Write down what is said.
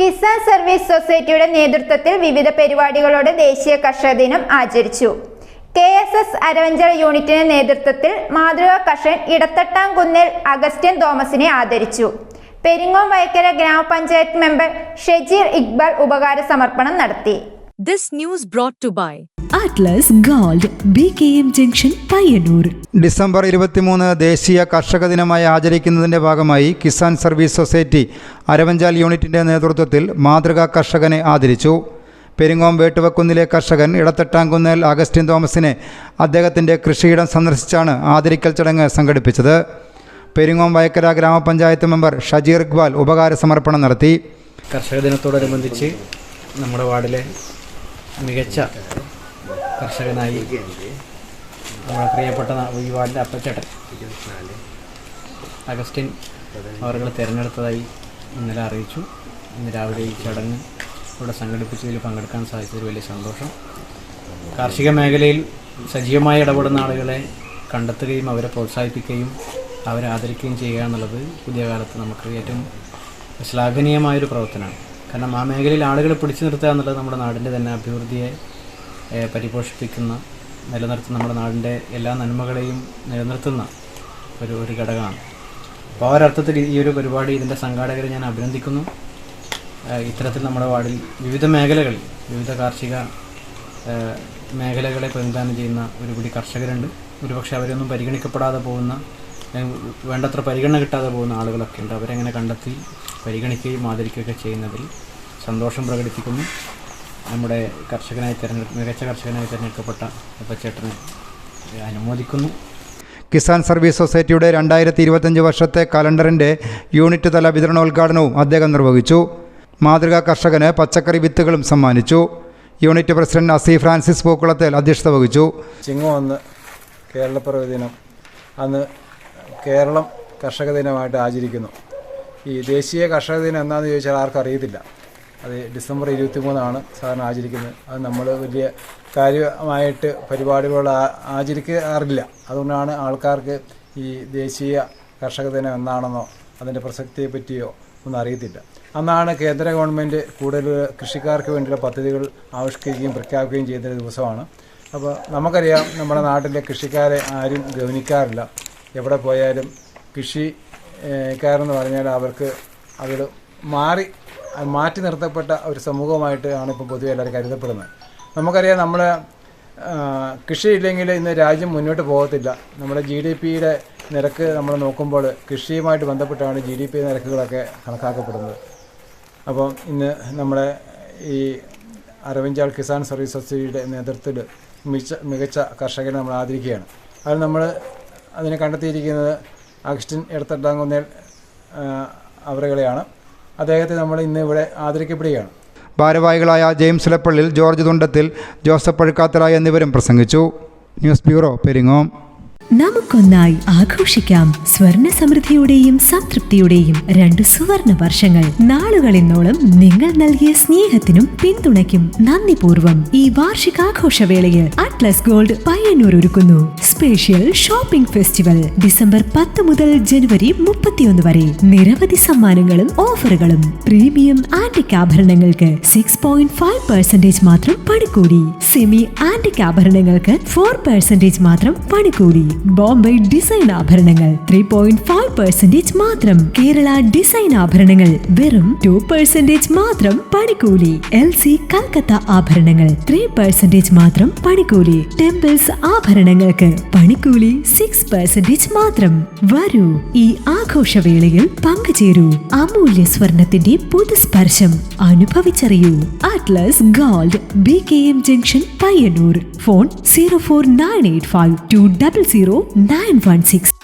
Kisan service സൊസൈറ്റിയുടെ നേതൃത്വത്തിൽ വിവിധ പരിപാടികളോടെ ദേശീയ കർഷക ദിനം ആചരിച്ചു. കെ എസ് എസ് അരവഞ്ചൽ യൂണിറ്റിന്റെ നേതൃത്വത്തിൽ മാതൃകാ കർഷകൻ ഇടത്തട്ടാംകുന്നിൽ അഗസ്റ്റ്യൻ തോമസിനെ ആദരിച്ചു. പെരിങ്ങോം വയക്കര ഗ്രാമപഞ്ചായത്ത് മെമ്പർ ഷെജീർ ഇക്ബാൽ ഉപകാര സമർപ്പണം നടത്തി. This news brought to by Atlas Gold B K M junction Payyanur December ഇരുപത്തിമൂന്ന് ദേശീയ കർഷക ദിനമായി ആചരിക്കുന്നതിന്റെ ഭാഗമായി കിസാൻ സർവീസ് സൊസൈറ്റി അരവഞ്ചാൽ യൂണിറ്റിന്റെ നേതൃത്വത്തിൽ മാതൃകാ കർഷകനെ ആദരിച്ചു. പെരിങ്ങോം വേട്ടുവക്കുന്നിലെ കർഷകൻ ഇടത്തട്ടാംകുന്നേൽ അഗസ്റ്റിൻ തോമസിനെ അദ്ദേഹത്തിന്റെ കൃഷിയിടം സന്ദർശിച്ചാണ് ആദരിക്കൽ ചടങ്ങ് സംഘടിപ്പിച്ചത്. പെരിങ്ങോം വയക്കര ഗ്രാമപഞ്ചായത്ത് മെമ്പർ ഷജീർ ഇഖ്ബാൽ ഉപകാര സമർപ്പണം നടത്തി. കർഷക ദിനത്തോടനുബന്ധിച്ച് നമ്മുടെ വാർഡിലെ മികച്ച കർഷകനായി നമ്മുടെ പ്രിയപ്പെട്ട ഈ വാർഡിന്റെ അപ്പച്ചേട്ടൻ അഗസ്റ്റിൻ അവരുകൾ തിരഞ്ഞെടുത്തതായി ഇന്നലെ അറിയിച്ചു. ഇന്ന് രാവിലെ ഈ ചടങ്ങ് ഇവിടെ സംഘടിപ്പിച്ചതിൽ പങ്കെടുക്കാൻ സാധിച്ചതിൽ വലിയ സന്തോഷം. കാർഷിക മേഖലയിൽ സജീവമായി ഇടപെടുന്ന ആളുകളെ കണ്ടെത്തുകയും അവരെ പ്രോത്സാഹിപ്പിക്കുകയും അവരെ ആദരിക്കുകയും ചെയ്യുക എന്നുള്ളത് പുതിയ കാലത്ത് നമുക്ക് ഏറ്റവും ശ്ലാഘനീയമായൊരു പ്രവർത്തനമാണ്. കാരണം ആ മേഖലയിൽ ആളുകളെ പിടിച്ചു നിർത്തുക എന്നുള്ളത് നമ്മുടെ നാടിന്റെ തന്നെ അഭിവൃദ്ധിയെ പരിപോഷിപ്പിക്കുന്ന നിലനിർത്തുന്ന നമ്മുടെ നാടിന്റെ എല്ലാ നന്മകളെയും നിലനിർത്തുന്ന ഒരു ഒരു ഘടകമാണ്. അപ്പോൾ ആ ഒരർത്ഥത്തിൽ ഈ ഒരു പരിപാടി ഇതിന്റെ സംഘാടകരെ ഞാൻ അഭിനന്ദിക്കുന്നു. ഇത്തരത്തിൽ നമ്മുടെ വാർഡിൽ വിവിധ മേഖലകളിൽ വിവിധ കാർഷിക മേഖലകളെ പ്രതിനിധാനം ചെയ്യുന്ന ഒരുപിടി കർഷകരുണ്ട്. ഒരുപക്ഷെ അവരൊന്നും പരിഗണിക്കപ്പെടാതെ പോകുന്ന വേണ്ടത്ര പരിഗണന കിട്ടാതെ പോകുന്ന ആളുകളൊക്കെ ഉണ്ട്. അവരെങ്ങനെ കണ്ടെത്തി പരിഗണിക്കുകയും ആദരിക്കുകയൊക്കെ ചെയ്യുന്നതിൽ സന്തോഷം പ്രകടിപ്പിക്കുന്നു. നമ്മുടെ കർഷകനായി തിരഞ്ഞെടുപ്പ് മികച്ച കർഷകനായി തിരഞ്ഞെടുക്കപ്പെട്ട അപ്പച്ചേട്ടനെ അനുമോദിക്കുന്നു. കിസാൻ സർവീസ് സൊസൈറ്റിയുടെ രണ്ടായിരത്തി ഇരുപത്തഞ്ച് വർഷത്തെ കലണ്ടറിന്റെ യൂണിറ്റ് തല വിതരണോദ്ഘാടനവും അദ്ദേഹം നിർവഹിച്ചു. മാതൃകാ കർഷകന് പച്ചക്കറി വിത്തുകളും സമ്മാനിച്ചു. Unit president Asi Francis Pookkulathel അധ്യക്ഷത വഹിച്ചു. ചിങ്ങം വന്ന് കേരളപ്പിറവി ദിനം അന്ന് കേരളം കർഷക ദിനമായിട്ട് ആചരിക്കുന്നു. ഈ ദേശീയ കർഷക ദിനം എന്താണെന്ന് ചോദിച്ചാൽ ആർക്കും അറിയത്തില്ല. അത് ഡിസംബർ ഇരുപത്തി മൂന്നാണ് സാധാരണ ആചരിക്കുന്നത്. അത് നമ്മൾ വലിയ കാര്യമായിട്ട് പരിപാടികൾ ആചരിക്കാറില്ല. അതുകൊണ്ടാണ് ആൾക്കാർക്ക് ഈ ദേശീയ കർഷക ദിനം എന്നാണെന്നോ അതിന്റെ പ്രസക്തിയെ പറ്റിയോ ഒന്നും അറിയത്തില്ല. അന്നാണ് കേന്ദ്ര ഗവൺമെന്റ് കൂടുതൽ കൃഷിക്കാർക്ക് വേണ്ടിയുള്ള പദ്ധതികൾ ആവിഷ്കരിക്കുകയും പ്രഖ്യാപിക്കുകയും ചെയ്യുന്ന ദിവസമാണ്. അപ്പോൾ നമുക്കറിയാം നമ്മുടെ നാട്ടിലെ കൃഷിക്കാരെ ആരും ഗവനിക്കാറില്ല. എവിടെ പോയാലും കൃഷി ഏഹ്, കാരെന്ന് പറഞ്ഞാൽ അവർക്ക് അവർ മാറി മാറ്റി നിർത്തപ്പെട്ട ഒരു സമൂഹമായിട്ട് ആണ് ഇപ്പോൾ പൊതുവെ എല്ലാവരും കരുതപ്പെടുന്നത്. നമുക്കറിയാം നമ്മൾ കൃഷിയില്ലെങ്കിൽ ഇന്ന് രാജ്യം മുന്നോട്ട് പോകത്തില്ല. നമ്മുടെ ജി ഡി പിയുടെ നിരക്ക് നമ്മൾ നോക്കുമ്പോൾ കൃഷിയുമായിട്ട് ബന്ധപ്പെട്ടാണ് ജി ഡി പി നിരക്കുകളൊക്കെ കണക്കാക്കപ്പെടുന്നത്. അപ്പം ഇന്ന് നമ്മുടെ ഈ അരവിഞ്ചാൾ കിസാൻ സർവീസ് സൊസൈറ്റിയുടെ നേതൃത്വത്തിൽ മികച്ച മികച്ച കർഷകരെ നമ്മൾ ആദരിക്കുകയാണ്. അത് നമ്മൾ അതിനെ കണ്ടെത്തിയിരിക്കുന്നത് അഗസ്റ്റിൻ എടുത്തട്ടാങ്കുന്നേൽ അവരുകളെയാണ് അദ്ദേഹത്തെ നമ്മൾ ഇന്ന് ഇവിടെ ആദരിക്കപ്പെടുകയാണ്. ഭാരവാഹികളായ James Elappallil George Thundathil Joseph Pazhukkathara എന്നിവരും പ്രസംഗിച്ചു. News bureau Peringome. നമുക്കൊന്നായി ആഘോഷിക്കാം സ്വർണ സമൃദ്ധിയുടെയും സംതൃപ്തിയുടെയും രണ്ട് സുവർണ വർഷങ്ങൾ. നാളുകളിന്നോളം നിങ്ങൾ നൽകിയ സ്നേഹത്തിനും പിന്തുണയ്ക്കും നന്ദിപൂർവം ഈ വാർഷികാഘോഷവേളയിൽ അറ്റ്ലസ് ഗോൾഡ് പയ്യന്നൂർ ഒരുക്കുന്നു. സ്പെഷ്യൽ ഷോപ്പിംഗ് ഫെസ്റ്റിവൽ ഡിസംബർ പത്ത് മുതൽ ജനുവരി മുപ്പത്തിയൊന്ന് വരെ. നിരവധി സമ്മാനങ്ങളും ഓഫറുകളും പ്രീമിയം ആന്റിക് ആഭരണങ്ങൾക്ക് സിക്സ് പോയിന്റ് ഫൈവ് പെർസെന്റേജ് മാത്രം പണിക്കൂടി സെമി ആന്റിക് ആഭരണങ്ങൾക്ക് ഫോർ പെർസെന്റേജ് മാത്രം പണിക്കൂടി ബോംബെ ഡിസൈൻ ആഭരണങ്ങൾ ത്രീ പോയിന്റ് ഫൈവ് പെർസെന്റേജ് മാത്രം. കേരള ഡിസൈൻ ആഭരണങ്ങൾ വെറും ടു പെർസെന്റേജ് മാത്രം പണിക്കൂലി. എൽ സി കൽക്കത്ത ആഭരണങ്ങൾ ത്രീ പെർസെന്റേജ് മാത്രം പണിക്കൂലി. ടെമ്പിൾസ് ആഭരണങ്ങൾക്ക് പണിക്കൂലി സിക്സ് പെർസെന്റേജ് മാത്രം. വരൂ ഈ ആഘോഷവേളയിൽ പങ്കുചേരൂ. അമൂല്യ സ്വർണത്തിന്റെ പുതുസ്പർശം അനുഭവിച്ചറിയൂ. Atlas Gold B K M junction Payyanur phone zero four nine eight five two double zero nine one six